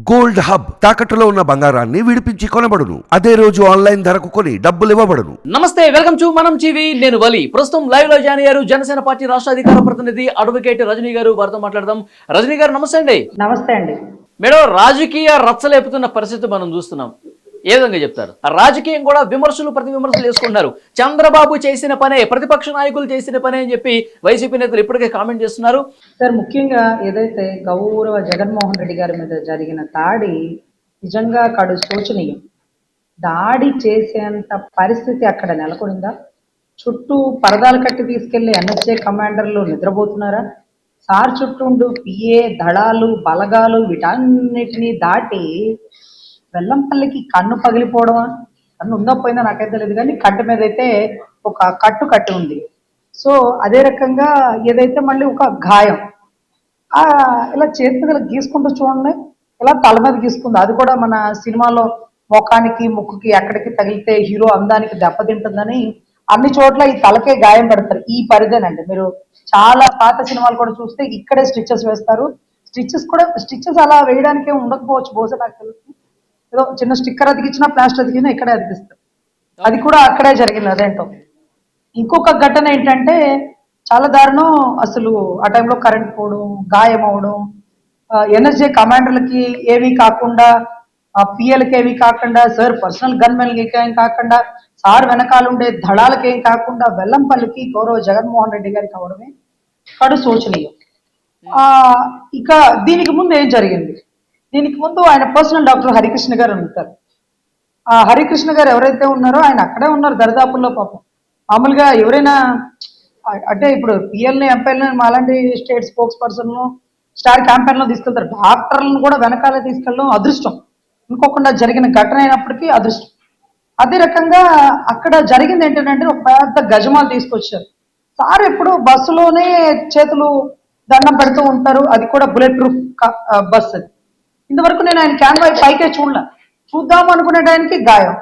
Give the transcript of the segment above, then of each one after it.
Gold hub తాకట్టులో ఉన్న బంగారాన్ని విడిపించి కొనబడును. అదే రోజు ఆన్లైన్ ధరకు కొని డబ్బులు ఇవ్వబడును. నమస్తే వెల్కమ్ టు మనం టీవీ. నేను వలి. ప్రస్తుతం లైవ్లో జాయిన్ అయ్యారు జనసేన పార్టీ రాష్ట్ర అధికార ప్రతినిధి అడ్వకేట్ రజనీ గారు. వారితో మాట్లాడదాం. రజనీ గారు నమస్తే అండి. నమస్తే అండి. మేడం రాజకీయ రచ్చలేపుతున్న పరిస్థితి మనం చూస్తున్నాం. ఏ విధంగా చెప్తారు? ఆ రాజకీయం కూడా విమర్శలు ప్రతి విమర్శలు చేసుకుంటున్నారు. చంద్రబాబు చేసిన పనే ప్రతిపక్ష నాయకులు చేసిన పనే అని చెప్పి వైసీపీ నేతలు ఇప్పటికే కామెంట్ చేస్తున్నారు. సార్ ముఖ్యంగా ఏదైతే గౌరవ జగన్మోహన్ రెడ్డి గారి మీద జరిగిన దాడి నిజంగా కడు శోచనీయం. దాడి చేసేంత పరిస్థితి అక్కడ నెలకొనిందా? చుట్టూ పరదాలు కట్టి తీసుకెళ్ళి ఎన్ఎస్ఏ కమాండర్లు నిద్రపోతున్నారా? సార్ చుట్టూ పిఏ దళాలు బలగాలు వీటన్నిటినీ దాటి వెల్లంపల్లికి కన్ను పగిలిపోవడమా? కన్ను ఉందో పోయిందో నాకైతే తెలియదు కానీ కట్టు మీద అయితే ఒక కట్టు కట్టి ఉంది. సో అదే రకంగా ఏదైతే మళ్ళీ ఒక గాయం ఆ ఇలా చేతి మీద గీసుకుంటూ చూడండి. ఇలా తల మీద గీసుకుంది. అది కూడా మన సినిమాలో ముఖానికి ముక్కుకి ఎక్కడికి తగిలితే హీరో అందానికి దెబ్బతింటుందని అన్ని చోట్ల ఈ తలకే గాయం పెడతారు. ఈ పరిధేనండి మీరు చాలా పాత సినిమాలు కూడా చూస్తే ఇక్కడే స్టిచ్చెస్ వేస్తారు. స్టిచ్చెస్ కూడా స్టిచెస్ అలా వేయడానికే ఉండకపోవచ్చు. బహుశా నాకు తెలుసు ఏదో చిన్న స్టిక్కర్ అతికిచ్చినా ప్లాస్టర్ అతికినా ఇక్కడే అతికిస్తారు. అది కూడా అక్కడే జరిగింది అదేంటో. ఇంకొక ఘటన ఏంటంటే చాలా దారుణం అసలు ఆ టైంలో కరెంట్ పోవడం గాయం అవడం ఎన్ఎస్జే కమాండర్లకి ఏమీ కాకుండా పిఎల్కి ఏమీ కాకుండా సార్ పర్సనల్ గన్ మెన్కి ఏం కాకుండా సార్ వెనకాల ఉండే దళాలకి ఏం కాకుండా వెల్లంపల్లికి గౌరవ జగన్మోహన్ రెడ్డి గారికి అవడమే కడు శోచనీయం. ఆ, ఇక దీనికి ముందు ఏం జరిగింది? దీనికి ముందు ఆయన పర్సనల్ డాక్టర్ హరికృష్ణ గారు ఉంటారు. ఆ హరికృష్ణ గారు ఎవరైతే ఉన్నారో ఆయన అక్కడే ఉన్నారు దరిదాపుల్లో పాపం. మామూలుగా ఎవరైనా అంటే ఇప్పుడు పిఎల్ని ఎంపీఎల్ని అలాంటి స్టేట్ స్పోక్స్ పర్సన్లు స్టార్ క్యాంపెయిన్లో తీసుకెళ్తారు. డాక్టర్లను కూడా వెనకాల తీసుకెళ్ళడం అదృష్టం. అనుకోకుండా జరిగిన ఘటన అయినప్పటికీ అదృష్టం. అదే రకంగా అక్కడ జరిగింది ఏంటంటే ఒక పెద్ద గజమాలు తీసుకొచ్చారు. సార్ ఎప్పుడు బస్సులోనే చేతులు దండం పెడుతూ ఉంటారు. అది కూడా బుల్లెట్ ప్రూఫ్ బస్ అది. ఇంతవరకు నేను ఆయన క్యాన్ వైపు పైకే చూడలే. చూద్దాం అనుకునే టైంకి గాయం.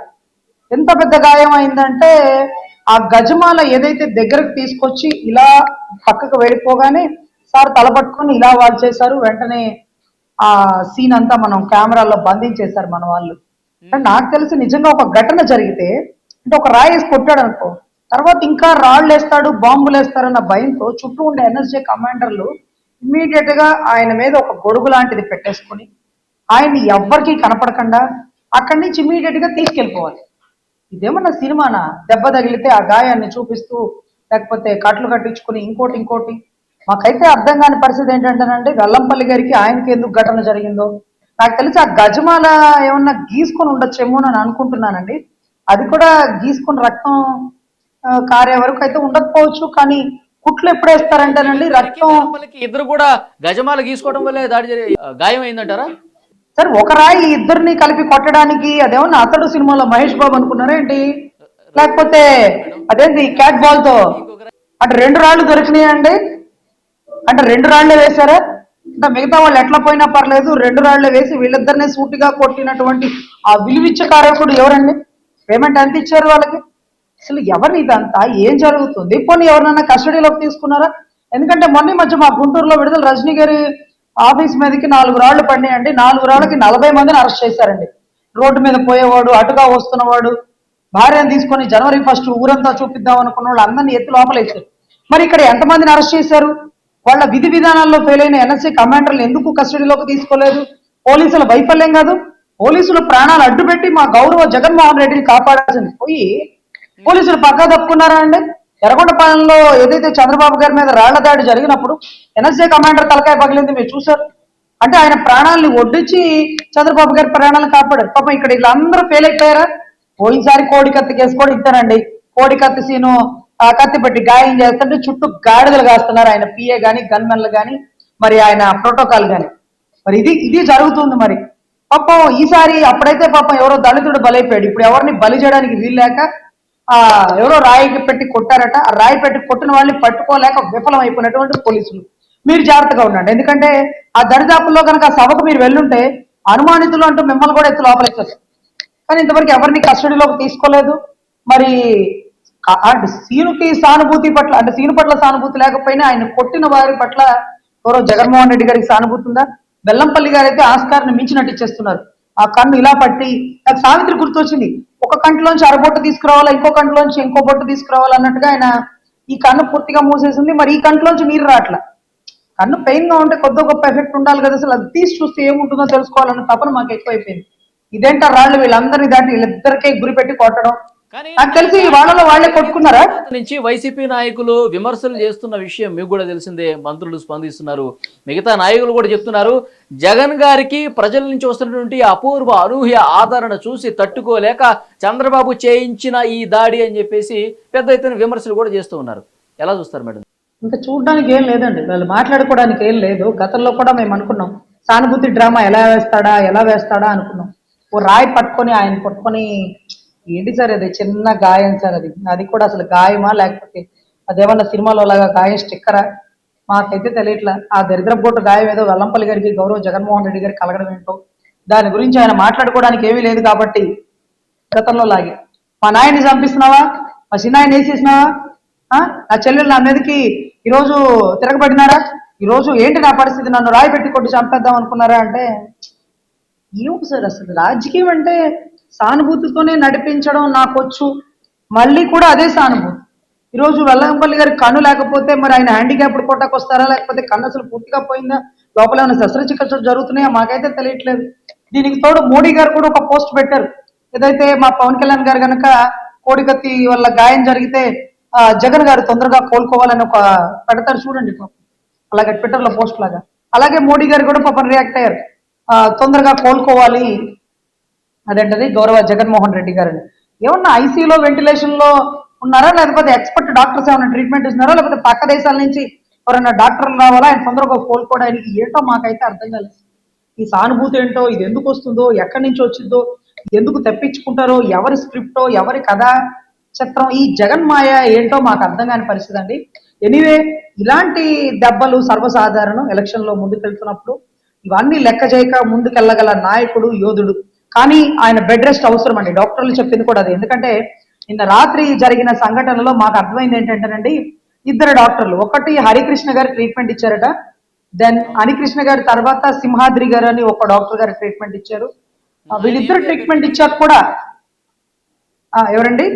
ఎంత పెద్ద గాయం అయిందంటే ఆ గజమాల ఏదైతే దగ్గరకు తీసుకొచ్చి ఇలా పక్కకు వెళ్ళిపోగానే సార్ తల పట్టుకొని ఇలా వాళ్ళు చేశారు. వెంటనే ఆ సీన్ అంతా మనం కెమెరాలో బంధించేశారు మన వాళ్ళు. అంటే నాకు తెలిసి నిజంగా ఒక ఘటన జరిగితే అంటే ఒక రాయి వేసి కొట్టాడు అనుకో తర్వాత ఇంకా రాళ్ళు వేస్తాడు బాంబులు వేస్తారన్న భయంతో చుట్టూ ఉండే ఎన్ఎస్జే కమాండర్లు ఇమ్మీడియట్గా ఆయన మీద ఒక గొడుగు లాంటిది పెట్టేసుకొని ఆయన్ని ఎవ్వరికీ కనపడకుండా అక్కడి నుంచి ఇమీడియట్గా తీసుకెళ్ళిపోవాలి. ఇదేమన్నా సినిమానా? దెబ్బ తగిలితే ఆ గాయాన్ని చూపిస్తూ లేకపోతే కట్లు కట్టించుకుని ఇంకోటి ఇంకోటి. మాకైతే అర్థం కాని పరిస్థితి ఏంటంటేనంటే వెల్లంపల్లి గారికి ఆయనకి ఎందుకు ఘటన జరిగిందో? నాకు తెలిసి ఆ గజమాల ఏమన్నా గీసుకొని ఉండొచ్చేమో అని అనుకుంటున్నానండి. అది కూడా గీసుకుని రక్తం కారే వరకు అయితే ఉండకపోవచ్చు కానీ కుట్లు ఎప్పుడు వేస్తారంటేనండి రక్తం ఇద్దరు కూడా గజమాల గీసుకోవడం వల్లే దాడి గాయం అయిందంటారా సరే ఒక రాయి ఇద్దరిని కలిపి కొట్టడానికి అదేమన్నా అతడు సినిమాలో మహేష్ బాబు అనుకున్నారా ఏంటి? లేకపోతే అదేంటి క్యాట్ బాల్తో అంటే రెండు రాళ్ళు దొరికినాయండి అంటే రెండు రాళ్ళే వేశారా? అంటే మిగతా వాళ్ళు ఎట్లా పోయినా పర్లేదు రెండు రాళ్ళే వేసి వీళ్ళిద్దరినే సూటిగా కొట్టినటువంటి ఆ విలువిచ్చ కార్యకుడు ఎవరండి? పేమెంట్ ఎంత ఇచ్చారు వాళ్ళకి? అసలు ఎవరిని ఇదంతా? ఏం జరుగుతుంది? పోనీ ఎవరినైనా కస్టడీలోకి తీసుకున్నారా? ఎందుకంటే మొన్న మధ్య మా గుంటూరులో విడుదల రజనీ గారి ఆఫీస్ మీదకి నాలుగు రాళ్ళు పడినాయండి. నాలుగు రాళ్ళకి నలభై మందిని అరెస్ట్ చేశారండి. రోడ్డు మీద పోయేవాడు అటుగా వస్తున్నవాడు భార్యను తీసుకొని జనవరి ఫస్ట్ ఊరంతా చూపిద్దాం అనుకున్న వాళ్ళు అందరినీ ఎత్తి లోపలేశారు. మరి ఇక్కడ ఎంతమందిని అరెస్ట్ చేశారు? వాళ్ళ విధి విధానాల్లో ఫెయిల్ అయిన ఎన్ఎస్సీ కమాండర్లు ఎందుకు కస్టడీలోకి తీసుకోలేదు? పోలీసుల వైఫల్యం కాదు? పోలీసులు ప్రాణాలు అడ్డుపెట్టి మా గౌరవ జగన్మోహన్ రెడ్డిని కాపాడాల్సింది పోయి పోలీసులు పక్కా తప్పుకున్నారా అండి? ఎర్రగొండపాలెంలో ఏదైతే చంద్రబాబు గారి మీద రాళ్ళ దాడి జరిగినప్పుడు ఎన్ఎస్ఏ కమాండర్ తలకాయ పగిలింది మీరు చూసారు అంటే ఆయన ప్రాణాలని ఒడ్డించి చంద్రబాబు గారి ప్రాణాలను కాపాడారు. పాపం ఇక్కడ వీళ్ళందరూ ఫెయిల్ అయిపోయారా? పోయినసారి కోడి కత్తి కేసుకోవడం ఇస్తానండి. కోడి కత్తి సీను ఆ కత్తి పెట్టి గాయం చేస్తుంటే చుట్టూ గాడిదలు కాస్తున్నారు. ఆయన పిఏ గాని గన్మెన్లు గాని మరి ఆయన ప్రోటోకాల్ గాని. మరి ఇది ఇది జరుగుతుంది మరి. పాపం ఈసారి అప్పుడైతే పాపం ఎవరో దళితుడు బలైపోయాడు. ఇప్పుడు ఎవరిని బలి చేయడానికి వీల్లేక ఎవరో రాయికి పెట్టి కొట్టారట. ఆ రాయి పెట్టి కొట్టిన వాళ్ళని పట్టుకోలేక విఫలం అయిపోయినటువంటి పోలీసులు. మీరు జాగ్రత్తగా ఉండండి. ఎందుకంటే ఆ దరిదాపుల్లో కనుక సభకు మీరు వెళ్ళుంటే అనుమానితులు అంటూ మిమ్మల్ని కూడా ఎత్తు లోపలేస్తారు. కానీ ఇంతవరకు ఎవరిని కస్టడీలోకి తీసుకోలేదు. మరి అంటే సీనుకి సానుభూతి పట్ల అంటే సీను పట్ల సానుభూతి లేకపోయినా ఆయన కొట్టిన వారి పట్ల ఎవరో జగన్మోహన్ రెడ్డి గారికి సానుభూతి ఉందా బెల్లంపల్లి గారు అయితే ఆస్కార్ని మించినట్టు ఇచ్చేస్తున్నారు. ఆ కన్ను ఇలా పట్టి నాకు సావిత్రి గుర్తొచ్చింది. ఒక కంటిలోంచి అరబొట్టు తీసుకురావాలా ఇంకో కంటిలోంచి ఇంకో బొట్టు తీసుకురావాలా అన్నట్టుగా ఆయన ఈ కన్ను పూర్తిగా మూసేసింది. మరి ఈ కంటిలోంచి నీరు రావట్లా? కన్ను పెయిన్గా ఉంటే కొద్ది గొప్ప ఎఫెక్ట్ ఉండాలి కదా అసలు. అది తీసి చూస్తే ఏముంటుందో తెలుసుకోవాలన్న తపన మాకు ఎక్కువైపోయింది. ఇదేంటారు రాళ్ళు? వీళ్ళందరినీ దాటి వీళ్ళిద్దరికే గురిపెట్టి కొట్టడం. నాకు తెలిసి వాళ్ళలో వాళ్ళే కొట్టుకున్నారా? నుంచి వైసీపీ నాయకులు విమర్శలు చేస్తున్న విషయం మీకు కూడా తెలిసిందే మంత్రులు స్పందిస్తున్నారు. మిగతా నాయకులు కూడా చెప్తున్నారు జగన్ గారికి ప్రజల నుంచి వస్తున్నటువంటి అపూర్వ అనూహ్య ఆదరణ చూసి తట్టుకోలేక చంద్రబాబు చేయించిన ఈ దాడి అని చెప్పేసి పెద్ద ఎత్తున విమర్శలు కూడా చేస్తూ ఉన్నారు. ఎలా చూస్తారు మేడం? ఇంకా చూడడానికి ఏం లేదండి. వాళ్ళు మాట్లాడుకోవడానికి ఏం లేదు. గతంలో కూడా మేము అనుకున్నాం సానుభూతి డ్రామా ఎలా వేస్తాడా ఎలా వేస్తాడా అనుకున్నాం. ఓ రాయి పట్టుకొని ఆయన పట్టుకొని ఏంటి సార్ అది? చిన్న గాయం సార్ అది. అది కూడా అసలు గాయమా? లేకపోతే అదేమన్నా సినిమాలో లాగా గాయం స్టిక్కరా? మాకైతే తెలియట్లా. ఆ దరిద్ర బోటు గాయం ఏదో వెల్లంపల్లి గారికి గౌరవ్ జగన్మోహన్ రెడ్డి గారికి కలగడం ఏంటో? దాని గురించి ఆయన మాట్లాడుకోవడానికి ఏమీ లేదు కాబట్టి గతంలో లాగే. మా నాయన్ని చంపిస్తున్నావా? మా చిన్నాయన్ని వేసేసినావా? ఆ? నా చెల్లెలు నా మీదకి ఈరోజు తిరగబడినారా? ఈరోజు ఏంటి నా పరిస్థితి? నన్ను రాయి పెట్టి కొట్టి చంపేద్దాం అనుకున్నారా అంటే ఏమిటి సార్ అసలు రాజకీయం అంటే సానుభూతితోనే నడిపించడం నాకొచ్చు. మళ్ళీ కూడా అదే సానుభూతి. ఈరోజు వెల్లంపల్లి గారి కన్ను లేకపోతే మరి ఆయన హ్యాండిక్యాప్డ్ కోటాకు వస్తారా లేకపోతే కన్ను అసలు పూర్తిగా పోయిందా? లోపల ఏమైనా శస్త్రచికిత్సలు జరుగుతున్నాయా? మాకైతే తెలియట్లేదు. దీనికి తోడు మోడీ గారు కూడా ఒక పోస్ట్ పెట్టారు. ఏదైతే మా పవన్ కళ్యాణ్ గారు కనుక కోడికత్తి వల్ల గాయం జరిగితే ఆ, జగన్ గారు తొందరగా కోలుకోవాలని ఒక పెడతారు చూడండి అలాగే ట్విట్టర్లో పోస్ట్ లాగా అలాగే మోడీ గారు కూడా పాపం రియాక్ట్ అయ్యారు. తొందరగా కోలుకోవాలి. అదేంటది? గౌరవ జగన్మోహన్ రెడ్డి గారిని. ఏమన్నా ఐసీయూలో వెంటిలేషన్లో ఉన్నారా? లేకపోతే ఎక్స్పర్ట్ డాక్టర్స్ ఏమైనా ట్రీట్మెంట్ ఇస్తున్నారా? లేకపోతే పక్క దేశాల నుంచి ఎవరైనా డాక్టర్లు రావాలా? ఆయన తొందరగా కోలుకోవడానికి ఏంటో మాకైతే అర్థం కాలేదు. ఈ సానుభూతి ఏంటో ఇది ఎందుకు వస్తుందో ఎక్కడి నుంచి వచ్చిందో ఎందుకు తెప్పించుకుంటారో ఎవరి స్క్రిప్టో ఎవరి కథ చిత్రం ఈ జగన్ మాయ ఏంటో మాకు అర్థం కాని పరిస్థితి అండి. ఎనీవే ఇలాంటి దెబ్బలు సర్వసాధారణం ఎలక్షన్లో ముందుకెళ్తున్నప్పుడు ఇవన్నీ లెక్క చేయక ముందుకెళ్ళగల నాయకుడు యోధుడు కానీ ఆయన బెడ్ రెస్ట్ అవసరం అండి డాక్టర్లు చెప్పింది కూడా అది. ఎందుకంటే నిన్న రాత్రి జరిగిన సంఘటనలో మాకు అర్థమైంది ఏంటంటేనండి ఇద్దరు డాక్టర్లు. ఒకటి హరికృష్ణ గారు ట్రీట్మెంట్ ఇచ్చారట. దెన్ హరికృష్ణ గారి తర్వాత సింహాద్రి గారు అని ఒక డాక్టర్ గారు ట్రీట్మెంట్ ఇచ్చారు. వీళ్ళిద్దరు ట్రీట్మెంట్ ఇచ్చాక కూడా ఎవరండి?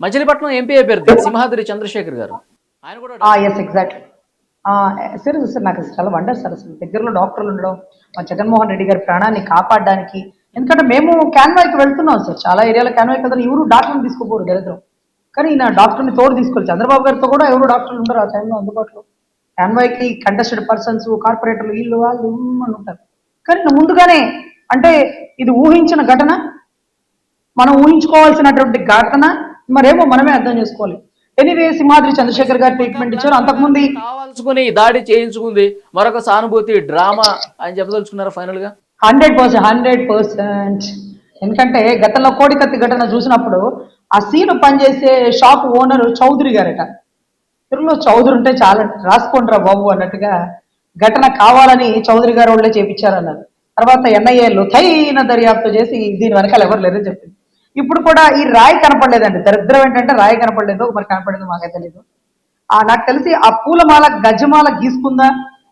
మచిలీపట్నం ఎంపీ అభ్యర్థి సింహాద్రి చంద్రశేఖర్ గారు. ఆయన కూడా ఎస్ ఎగ్జాక్ట్లీ సరే సార్ నాకు చాలా వండర్ సార్ అసలు దగ్గరలో డాక్టర్లు ఉండడం మా జగన్మోహన్ రెడ్డి గారి ప్రాణాన్ని కాపాడడానికి ఎందుకంటే మేము క్యాన్వాయ్కి వెళ్తున్నాం సార్. చాలా ఏరియాలో క్యాన్వాయ్కి కదా ఎవరు డాక్టర్ని తీసుకోపోరు దరిద్రం. కానీ నా డాక్టర్ని తోడు తీసుకోవాలి చంద్రబాబు గారితో కూడా ఎవరు డాక్టర్లు ఉండరు ఆ టైంలో అందుబాటులో. క్యాన్వాయ్కి కంటెస్టెడ్ పర్సన్స్ కార్పొరేటర్లు వీళ్ళు వాళ్ళు అని ఉంటారు. కానీ ముందుగానే అంటే ఇది ఊహించిన ఘటన మనం ఊహించుకోవాల్సినటువంటి ఘటన మరేమో మనమే అర్థం చేసుకోవాలి. ఎనీవే సింహాద్రి చంద్రశేఖర్ గారు ట్రీట్మెంట్ ఇచ్చారు. అంతకుముందు కావాల్సుకుని దాడి చేయించుకుంది మరొక సానుభూతి డ్రామా అని చెప్పదలుచుకున్నారు ఫైనల్గా? Hundred percent hundred percent. ఎందుకంటే గతంలో కోడికత్తి ఘటన చూసినప్పుడు ఆ సీను పనిచేసే షాప్ ఓనర్ చౌదరి గారట. తెలుగులో చౌదరి ఉంటే చాలా రాసుకోండిరా బాబు అన్నట్టుగా ఘటన కావాలని చౌదరి గారు వాళ్ళే చేపించారన్నారు. తర్వాత ఎన్ఐఏ లోతైన దర్యాప్తు చేసి దీని వెనకాల ఎవరు లేరని చెప్పింది. ఇప్పుడు కూడా ఈ రాయి కనపడలేదండి. దరిద్రం ఏంటంటే రాయి కనపడలేదు మరి కనపడలేదు మాకే తెలియదు ఆ నాకు తెలిసి ఆ పూలమాల గజమాల గీసుకుందా?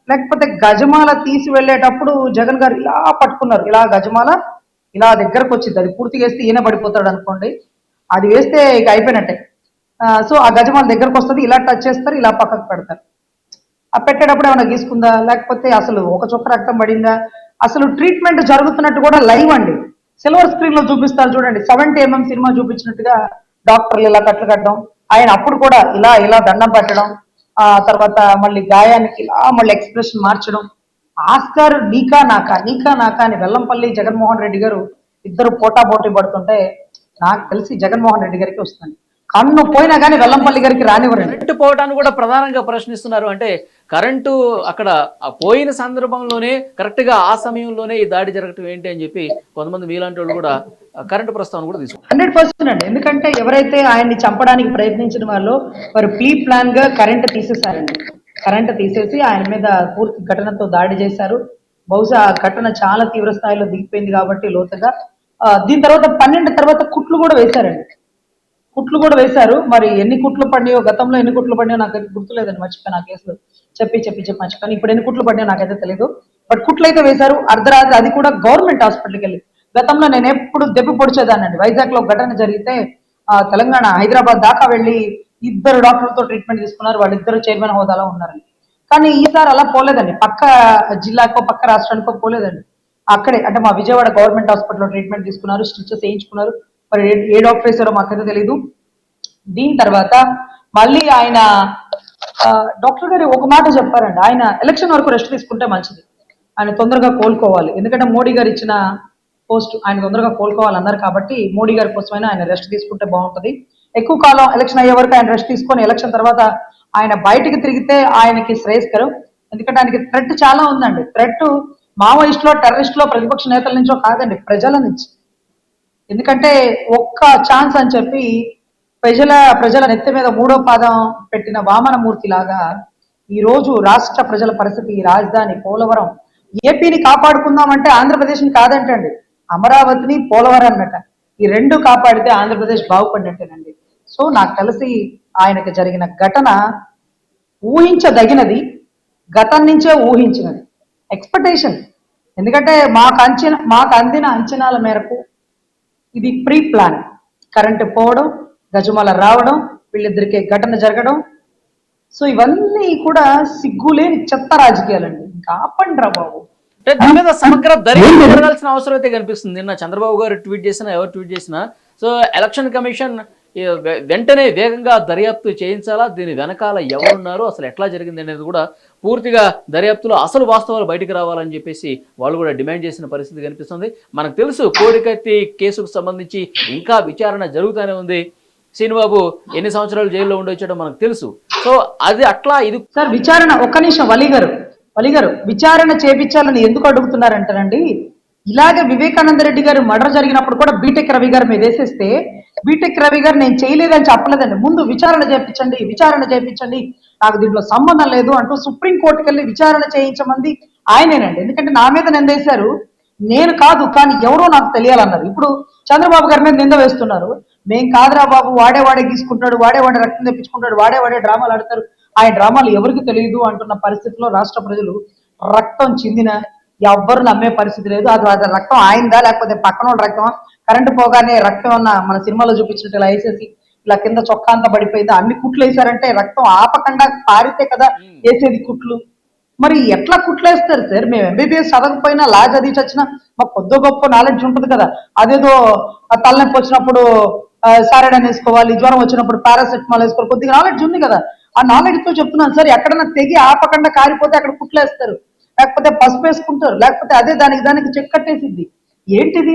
లేకపోతే గజమాల తీసి వెళ్ళేటప్పుడు జగన్ గారు ఇలా పట్టుకున్నారు. ఇలా గజమాల ఇలా దగ్గరకు వచ్చింది అది పూర్తిగా వేస్తే ఈయన పడిపోతాడు అనుకోండి. అది వేస్తే ఇక అయిపోయినట్టే. సో ఆ గజమాల దగ్గరకు వస్తుంది ఇలా టచ్ చేస్తారు ఇలా పక్కకు పెడతారు. ఆ పెట్టేటప్పుడు ఏమైనా గీసుకుందా? లేకపోతే అసలు ఒక చుక్క రక్తం పడిందా? అసలు ట్రీట్మెంట్ జరుగుతున్నట్టు కూడా లైవ్ అండి. సిల్వర్ స్క్రీన్లో చూపిస్తారు చూడండి. సెవెంటీ ఎంఎం సినిమా చూపించినట్టుగా డాక్టర్లు ఇలా కట్లు కట్టడం. ఆయన అప్పుడు కూడా ఇలా ఇలా దండం పెట్టడం. ఆ తర్వాత మళ్ళీ గాయానికి ఇలా మళ్ళీ ఎక్స్ప్రెషన్ మార్చడం. ఆస్కార్ నీకా నాకా నీకా నాకా అని వెల్లంపల్లి జగన్మోహన్ రెడ్డి గారు ఇద్దరు పోటా పోటీ పడుతుంటే నాకు తెలిసి జగన్మోహన్ రెడ్డి గారికి వస్తుంది. కన్ను పోయినా కానీ వెల్లంపల్లి గారికి రానివ్వరండి. కరెంటు పోవటాన్ని కూడా ప్రధానంగా ప్రశ్నిస్తున్నారు అంటే కరెంటు అక్కడ పోయిన సందర్భంలోనే కరెక్ట్గా ఆ సమయంలోనే ఈ దాడి జరగటం ఏంటి అని చెప్పి కొంతమంది మీలాంటి వాళ్ళు కూడా కరెంటు ప్రస్తావన కూడా తీసుకున్నారు. హండ్రెడ్ పర్సెంట్ అండి. ఎందుకంటే ఎవరైతే ఆయన్ని చంపడానికి ప్రయత్నించిన వాళ్ళు వారు ప్రీ ప్లాన్గా కరెంట్ తీసేశారండి. కరెంట్ తీసేసి ఆయన మీద పూర్తి ఘటనతో దాడి చేశారు. బహుశా ఆ ఘటన చాలా తీవ్ర స్థాయిలో దిగిపోయింది కాబట్టి లోతుగా. ఆ, దీని తర్వాత పన్నెండు తర్వాత కుట్లు కూడా వేశారండి. కుట్లు కూడా వేశారు. మరి ఎన్ని కుట్లు పడినాయో గతంలో ఎన్ని కుట్లు పడినాయో నాకైతే గుర్తులేదండి మర్చిపోయాను ఆ కేసులో. చెప్పి చెప్పి చెప్పి మర్చిపోయాను. ఇప్పుడు ఎన్ని కుట్లు పడినాయో నాకైతే తెలియదు బట్ కుట్లు అయితే వేశారు. అర్ధరాత్రి అది కూడా గవర్నమెంట్ హాస్పిటల్కి వెళ్ళి. గతంలో నేను ఎప్పుడు దెబ్బ పొడిచేదానండి వైజాగ్లో ఘటన జరిగితే ఆ, తెలంగాణ హైదరాబాద్ దాకా వెళ్ళి ఇద్దరు డాక్టర్లతో ట్రీట్మెంట్ తీసుకున్నారు. వాళ్ళిద్దరు చైర్మన్ హోదాలో ఉన్నారండి. కానీ ఈసారి అలా పోలేదండి. పక్క జిల్లాకో పక్క రాష్ట్రానికో పోలేదండి. అక్కడే అంటే మా విజయవాడ గవర్నమెంట్ హాస్పిటల్లో ట్రీట్మెంట్ తీసుకున్నారు స్టిచెస్ వేయించుకున్నారు. మరి ఏ- డాక్టర్ వేశారో మాకైతే తెలియదు దీని తర్వాత మళ్ళీ ఆయన డాక్టర్ గారు ఒక మాట చెప్పారండి. ఆయన ఎలక్షన్ వరకు రెస్ట్ తీసుకుంటే మంచిది. ఆయన తొందరగా కోలుకోవాలి. ఎందుకంటే మోడీ గారు ఇచ్చిన పోస్ట్ ఆయన తొందరగా కోలుకోవాలన్నారు కాబట్టి మోడీ గారి కోసమైనా ఆయన రెస్ట్ తీసుకుంటే బాగుంటది. ఎక్కువ కాలం ఎలక్షన్ అయ్యే వరకు ఆయన రెస్ట్ తీసుకొని ఎలక్షన్ తర్వాత ఆయన బయటికి తిరిగితే ఆయనకి శ్రేయస్కరం. ఎందుకంటే ఆయనకి థ్రెట్ చాలా ఉందండి. థ్రెట్ మావోయిస్టులో టెర్రరిస్టులో ప్రతిపక్ష నేతల నుంచో కాదండి ప్రజల నుంచి. ఎందుకంటే ఒక్క ఛాన్స్ అని చెప్పి ప్రజల ప్రజల నెత్తి మీద మూడో పాదం పెట్టిన వామనమూర్తి లాగా ఈ రోజు రాష్ట్ర ప్రజల పరిస్థితి రాజధాని పోలవరం ఏపీని కాపాడుకుందామంటే ఆంధ్రప్రదేశ్ని కాదంటండి. అమరావతిని పోలవరం అన్నట ఈ రెండు కాపాడితే ఆంధ్రప్రదేశ్ బాగుపడినట్టేనండి సో నాకు తెలిసి ఆయనకు జరిగిన ఘటన ఊహించదగినది గతం నుంచే ఊహించినది. ఎక్స్పెక్టేషన్ ఎందుకంటే మాకు అంచనా మాకు అందిన అంచనాల మేరకు ఇది ప్రీ ప్లాన్ కరెంటు పోవడం గజమాల రావడం వీళ్ళిద్దరికి ఘటన జరగడం. సో ఇవన్నీ కూడా సిగ్గులేని చెత్త రాజకీయాలండి. ఇంకా ఆపండి రా బాబు. అంటే దీని మీద సమగ్ర దర్యాప్తు జరగాల్సిన అవసరం అయితే కనిపిస్తుంది. నిన్న చంద్రబాబు గారు ట్వీట్ చేసినా ఎవరు ట్వీట్ చేసినా సో ఎలక్షన్ కమిషన్ వెంటనే వేగంగా దర్యాప్తు చేయించాలా? దీని వెనకాల ఎవరున్నారు? అసలు ఎట్లా జరిగింది అనేది కూడా పూర్తిగా దర్యాప్తులో అసలు వాస్తవాలు బయటకు రావాలని చెప్పేసి వాళ్ళు కూడా డిమాండ్ చేసిన పరిస్థితి కనిపిస్తుంది. మనకు తెలుసు కోడికత్తి కేసుకు సంబంధించి ఇంకా విచారణ జరుగుతూనే ఉంది. శ్రీనిబాబు ఎన్ని సంవత్సరాలు జైల్లో ఉండొచ్చాడో మనకు తెలుసు. సో అది అట్లా ఇది సార్ విచారణ ఒక్క నిమిషం వలిగారు వలిగారు విచారణ చేపించాలని ఎందుకు అడుగుతున్నారంటారండి ఇలాగే వివేకానంద రెడ్డి గారు మర్డర్ జరిగినప్పుడు కూడా బీటెక్ రవి గారు మీద వేసేస్తే బీటెక్ రవి గారు నేను చేయలేదని చెప్పలేదండి. ముందు విచారణ చేయించండి విచారణ చేయించండి నాకు దీంట్లో సంబంధం లేదు అంటూ సుప్రీంకోర్టుకి వెళ్ళి విచారణ చేయించమంది ఆయనేనండి. ఎందుకంటే నా మీద నిందేశారు. నేను కాదు కానీ ఎవరో నాకు తెలియాలన్నారు. ఇప్పుడు చంద్రబాబు గారి మీద నింద వేస్తున్నారు. మేం కాదురా బాబు వాడే వాడే గీసుకుంటాడు వాడే వాడే రక్తం తెప్పించుకుంటాడు వాడే వాడే డ్రామాలు ఆడతారు. ఆయన డ్రామాలు ఎవరికి తెలియదు అంటున్న పరిస్థితిలో రాష్ట్ర ప్రజలు రక్తం చిందిన ఎవ్వరు నమ్మే పరిస్థితి లేదు. అది అది రక్తం ఆయిందా లేకపోతే పక్కన రక్తం కరెంటు పోగానే రక్తం ఉన్న మన సినిమాలో చూపించినట్టు ఇలా వేసేసి ఇలా కింద చొక్కా అంతా పడిపోయిందా. అన్ని కుట్లు వేసారంటే రక్తం ఆపకుండా పారితే కదా వేసేది కుట్లు. మరి ఎట్లా కుట్లేస్తారు సార్? మేము ఎంబీబీఎస్ చదవకపోయినా లా చదివి చచ్చినా మాకు కొద్ది గొప్ప నాలెడ్జ్ ఉంటుంది కదా. అదేదో తలనొప్పి వచ్చినప్పుడు సారడన్ వేసుకోవాలి జ్వరం వచ్చినప్పుడు పారాసెటమాల్ వేసుకోవాలి కొద్దిగా నాలెడ్జ్ ఉంది కదా. ఆ నాలెడ్జ్తో చెప్తున్నాను సార్ ఎక్కడన్నా తెగి ఆపకుండా కారిపోతే అక్కడ కుట్లేస్తారు లేకపోతే పసుపు వేసుకుంటారు లేకపోతే అదే దానికి దానికి చెక్ కట్టేసిద్ది. ఏంటిది?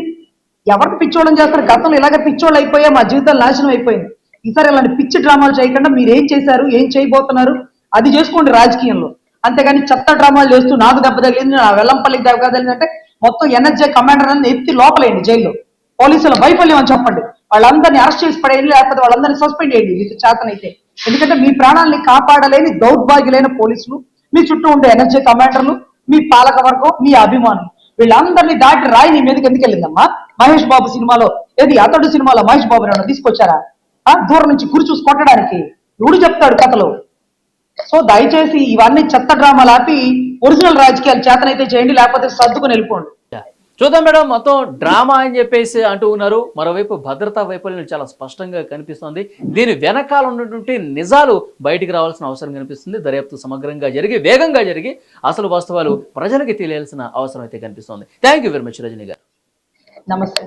ఎవరికి పిచ్చోళ్ళని చేస్తారు? గతంలో ఇలాగే పిచ్చోళ్ళు అయిపోయా మా జీవితాలు నాశనం అయిపోయింది. ఈసారి ఇలాంటి పిచ్చి డ్రామాలు చేయకుండా మీరు ఏం చేశారు? ఏం చేయబోతున్నారు? అది చేసుకోండి రాజకీయంలో. అంతేగాని చెత్త డ్రామాలు చేస్తూ నాకు దెబ్బ తగిలింది నా వెల్లంపల్లికి దెబ్బ తగిలింది అంటే మొత్తం ఎన్ఎస్జే కమాండర్ అని ఎత్తి లోపలేయండి జైల్లో. పోలీసుల వైఫల్యం అని చెప్పండి. వాళ్ళందరినీ అరెస్ట్ చేసి పడేయండి లేకపోతే వాళ్ళందరినీ సస్పెండ్ చేయండి మీకు చేతనైతే. ఎందుకంటే మీ ప్రాణాలని కాపాడలేని దౌర్భాగ్యులైన పోలీసులు మీ చుట్టూ ఉండే ఎన్ఎస్జే కమాండర్లు మీ పాలక వర్గం మీ అభిమానులు. వీళ్ళందరినీ దాటి రాయి నీ మీదకి ఎందుకు వెళ్ళిందమ్మా? మహేష్ బాబు సినిమాలో ఏది? అతడు సినిమాలో మహేష్ బాబు నన్ను తీసుకొచ్చారా? ఆ దూరం నుంచి గురి చూసి కొట్టడానికి. ఎవడు చెప్తాడు కథలు. సో దయచేసి ఇవన్నీ చెత్త డ్రామాలు ఆపి ఒరిజినల్ రాజకీయాలు చేతనైతే చేయండి లేకపోతే సర్దుకుని వెళ్ళిపోండి. చూద్దాం మేడం మొత్తం డ్రామా అని చెప్పేసి అంటూ ఉన్నారు. మరోవైపు భద్రతా వైఫల్యం చాలా స్పష్టంగా కనిపిస్తోంది. దీని వెనకాల ఉన్నటువంటి నిజాలు బయటికి రావాల్సిన అవసరం కనిపిస్తుంది. దర్యాప్తు సమగ్రంగా జరిగి వేగంగా జరిగి అసలు వాస్తవాలు ప్రజలకి తెలియాల్సిన అవసరం అయితే కనిపిస్తుంది. Thank you very much Rajini గారు. నమస్తే.